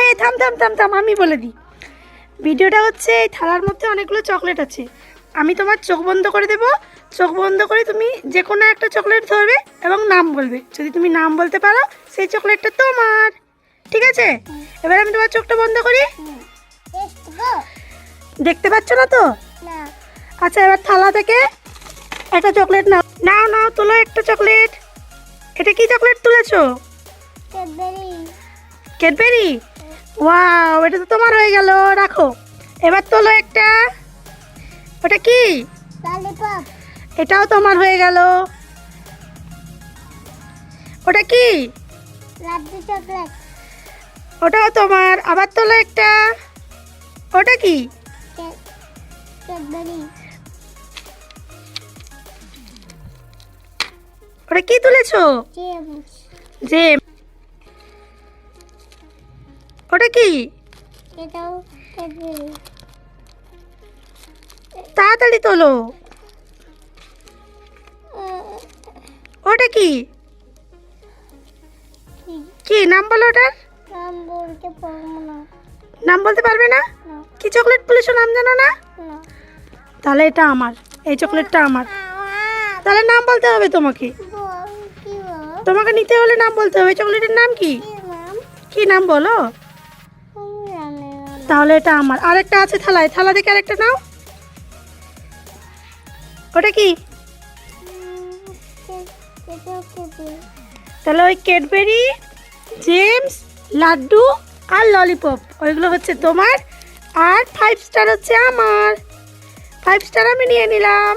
এই থাম থাম থাম থাম আমি বলে দিই। ভিডিওটা হচ্ছে এই থালার মধ্যে অনেকগুলো চকলেট আছে। আমি তোমার চোখ বন্ধ করে দেব। চোখ বন্ধ করে তুমি যে কোনো একটা চকলেট ধরবে এবং নাম বলবে। যদি তুমি নাম বলতে পারো সেই চকলেটটা তোমার। ঠিক আছে? এবার আমি তোমার চোখটা বন্ধ করি। দেখতে পাচ্ছ না তো? আচ্ছা এবার থালা থেকে একটা চকলেট নাও। নাও নাও তোলো একটা চকলেট। এনেছো ক্যাডবেরি ওয়াও এটা তো তোমার হয়ে গেল রাখো। এবার তোলো একটা। ওটা কি? এটাও তোমার হয়ে গেল। ওটা কি? ওটাও তোমার আবার তোলো একটা। ওটা কি? ওটা কি তুলেছো? যে ওটা কি? তাড়াতাড়ি তোলো। ওটা কি? কি? নাম বলো ওটার? নাম বলতে পারব না। নাম বলতে পারবে না? না। কি চকলেট তুলেছো নাম জানো না? তাহলে এটা আমার। এই চকলেটটা আমার। তাহলে নাম বলতে হবে তোমাকে। তোমাকে নিতে হলে নাম বলতে হবে। চকলেটের নাম কি? কি নাম বলো? তাহলে এটা আমার। আরেকটা আছে থালায়। থালা থেকে আরেকটা নাও। ওটা কি? তাহলে ওই ক্যাডবেরি জেমস লাড্ডু আর ললিপপ। ওইগুলো হচ্ছে তোমার। আর ফাইভ স্টার হচ্ছে আমার। ফাইভ স্টার আমি নিয়ে নিলাম।